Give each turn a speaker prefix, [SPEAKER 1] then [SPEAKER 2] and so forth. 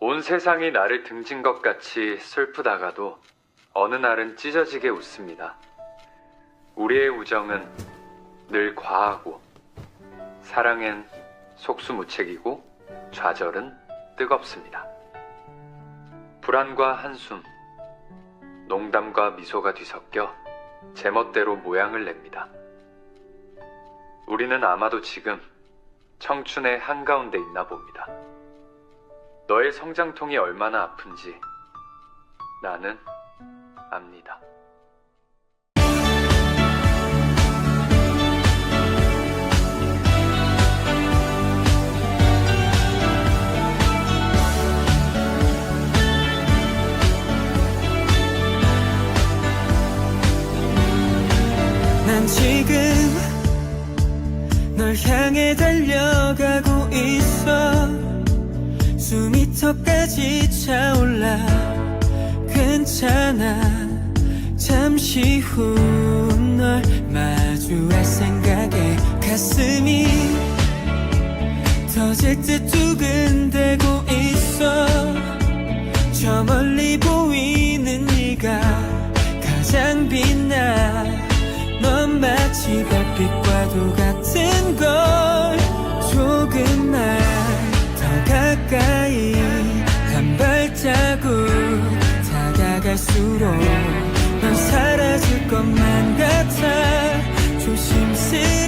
[SPEAKER 1] 온 세상이 나를 등진 것 같이 슬프다가도 어느 날은 찢어지게 웃습니다. 우리의 우정은 늘 과하고 사랑엔 속수무책이고 좌절은 뜨겁습니다. 불안과 한숨, 농담과 미소가 뒤섞여 제멋대로 모양을 냅니다. 우리는 아마도 지금 청춘의 한가운데 있나 봅니다. 너의 성장통이 얼마나 아픈지 나는 압니다.
[SPEAKER 2] 난 지금 널 향해 달려가고 있어 수미터까지 차올라 괜찮아. 잠시 후 널 마주할 생각에 가슴이 터질 듯 두근대고 있어. 저 멀리 보이는 네가 가장 빛나. 넌 마치 별빛과도 같은 걸 갈수록 넌 사라질 것만 같아. 조심스레